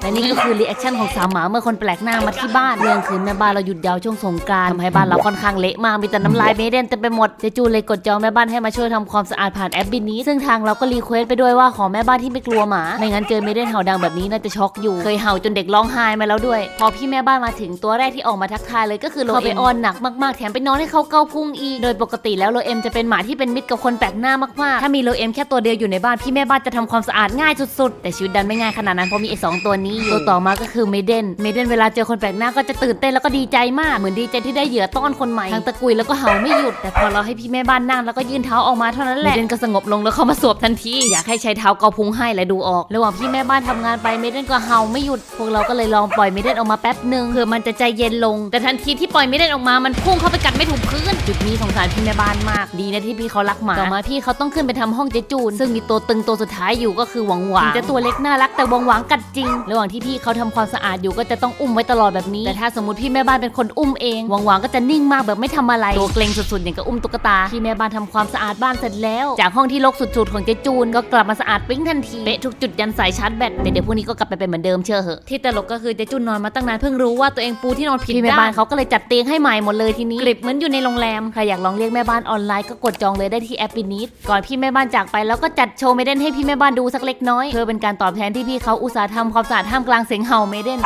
และนี่ก็คือรีแอคชั่นของสาวหมาเมื่อคนแปลกหน้ามาที่บ้านเรื่องคือแม่บ้านเราหยุดยาวช่วงสงกรานต์ทำให้บ้านเราค่อนข้างเละมากมีแต่น้ำลายเมเดนเต็มไปหมดเจจูเลยกดจองแม่บ้านให้มาช่วยทำความสะอาดผ่านแอปบินนี้ซึ่งทางเราก็รีเควสไปด้วยว่าขอแม่บ้านที่ไม่กลัวหมาไม่งั้นเจอเมเดนเห่าดังแบบนี้น่าจะช็อกอยู่เคยเห่าจนเด็กร้องไห้มาแล้วด้วย พอพี่แม่บ้านมาถึงตัวแรกที่ออกมาทักทายเลยก็คือโลเอ็มไปออนหนักมากๆแถมไปนอนให้เขาเกาพุงอีโดยปกติแล้วโลเอ็มจะเป็นหมาที่เป็นมิตรกับคนแปลกหน้ามากๆถ้ามีโลเอมแค่ตัวเดียวอยู่ในบ้านพี่แม่บ้านจะทำความสะอาดง่ายสุดๆ แต่ชีวิตดันไม่ง่ายขนาดนั้นเพราะมีไอ้สองตัวนี้อยู่ ตัวต่อมาก็คือเมเดน เมเดนเวลาเจอคนแปลกหน้าก็จะตื่นเต้นแล้วก็ดีใจมาก เหมือนดีใจที่ได้เหยื่อต้อนคนใหม่ทั้งตะกุยแล้วก็เห่าไม่หยุด แต่พอเราให้พี่แม่บ้านนั่งแล้วก็ยื่นเท้าออกมาเท่านั้นแหละ เมเดนก็สงบลงแล้วเข้ามาสวบทันที อยากให้ใช้เท้าเกาพุงให้และดูออก ระหว่างพี่แม่บ้านทำงานไปเมเดนก็เห่าไม่หยุด พวกเราก็เลยลองปล่อยเมเดนออกมาแป๊บหนึ่งเพื่อมันจะใจเย็นลง แต่ทันทีที่ปล่อยเมเดนออกมา มันพุ่งเข้าไปกัดไม่ถูกพื้น จุดนี้สงสารพี่แม่บ้านมากดีนะที่พี่เขารักหมาต่อมาพี่เขาต้องขึ้นไปทำห้องเจจูน ซึ่งมีตัวตึงตัวสุดท้ายอยู่ก็คือหวังหวางถึงจะตัวเล็กน่ารักแต่หวังหวางกัดจริง ระหว่างที่พี่เขาทำความสะอาดอยู่ก็จะต้องอุ้มไว้ตลอดแบบนี้ แต่ถ้าสมมติพี่แม่บ้านเป็นคนอุ้มเองหวังหวางก็จะนิ่งมากแบบไม่ทำอะไรตัวเกรงสุดๆอย่างกับอุ้มตุ๊กตาพี่แม่บ้านทำความสะอาดบ้านเสร็จแล้ว จากห้องที่รกสุดๆของเจจูนก็กลับมาสะอาดปิ๊งทันทีเป๊ะทุกจุดยันสายชาร์จแบตแต่เดี๋ยวพวกนี้ก็กลับไปเป็นเหมือนเดิมเชื่อเหอะที่ตลกก็คือเจจูนนอนมาตั้งนานเพิ่งรู้ว่าตัวเองปูที่นอนผิดพี่แม่บ้านเขาก็เลยจัดเตียงให้ใหม่หมดเลยทีนี้กริบเหมือนอยู่ในโรงแรมใครอยากลองเรียกแม่บ้านออนไลน์ก็กดจองเลยได้ที่แอปปินิดก่อนพี่แม่บ้านจากไปแล้วก็จัดโชว์เมเดนให้พี่แม่บ้านดูสักเล็กน้อยเพื่อเป็นการตอบแทนที่พี่เขาอุตส่าห์ทำความสะอาดท่ามกลางเสียงเห่าเมเดน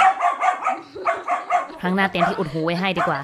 ครั้งหน้าเตรียมที่อุดหูไว้ให้ดีกว่า